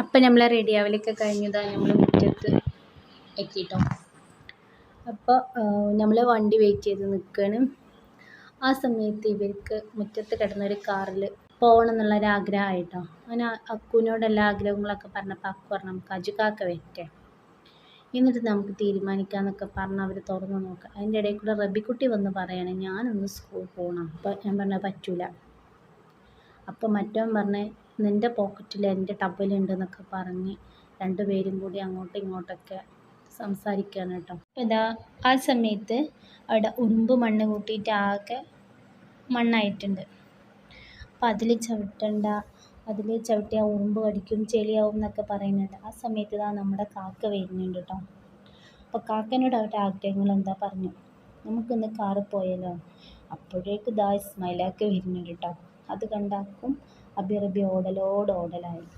അപ്പം നമ്മളെ റെഡി ആവലൊക്കെ കഴിഞ്ഞതാ നമ്മൾ മുറ്റത്ത് എത്തിയിട്ടോ അപ്പോൾ നമ്മൾ വണ്ടി വെയിറ്റ് ചെയ്ത് നിൽക്കുകയാണ് ആ സമയത്ത് ഇവർക്ക് മുറ്റത്ത് കിടന്നൊരു കാറിൽ പോകണം എന്നുള്ളൊരു ആഗ്രഹമായിട്ടോ. അങ്ങനെ അക്കുവിനോട് എല്ലാ ആഗ്രഹങ്ങളൊക്കെ പറഞ്ഞപ്പോൾ അക്കു പറഞ്ഞു നമുക്ക് അജുക്കാക്ക വെറ്റേ എന്നിട്ട് നമുക്ക് തീരുമാനിക്കാമെന്നൊക്കെ പറഞ്ഞ് അവർ തുറന്നു നോക്കാം. അതിന്റെ ഇടയിൽ കൂടെ റബിക്കുട്ടി വന്ന് പറയണേ ഞാനൊന്ന് സ്കൂൾ പോകണം അപ്പോൾ ഞാൻ പറഞ്ഞാൽ പറ്റൂല. അപ്പോൾ മറ്റവൻ പറഞ്ഞ് നിന്റെ പോക്കറ്റിൽ എന്റെ ടബലുണ്ടെന്നൊക്കെ പറഞ്ഞ് രണ്ടുപേരും കൂടി അങ്ങോട്ടും ഇങ്ങോട്ടൊക്കെ സംസാരിക്കുകയാണ് കേട്ടോ. ഇതാ ആ സമയത്ത് അവിടെ ഉറുമ്പ് മണ്ണ് കൂട്ടിയിട്ട് ആകെ മണ്ണായിട്ടുണ്ട്. അപ്പം അതിൽ ചവിട്ടണ്ട അതിൽ ചവിട്ടിയാൽ ഉറുമ്പ് കടിക്കും ചെളിയാവും എന്നൊക്കെ പറയുന്നുണ്ട്. ആ സമയത്ത് ഇതാ നമ്മുടെ കാക്ക വരുന്നുണ്ട് കേട്ടോ. അപ്പോൾ കാക്കനോട് അവരുടെ ആഗ്രഹങ്ങൾ എന്താ പറഞ്ഞു? നമുക്കൊന്ന് കാറ് പോയാലോ? അപ്പോഴേക്ക് ഇതാ ഇസ്മായിലാക്ക് വരുന്നുണ്ട് കേട്ടോ. അത് കണ്ടാക്കും. അബി റബി ഓടലായി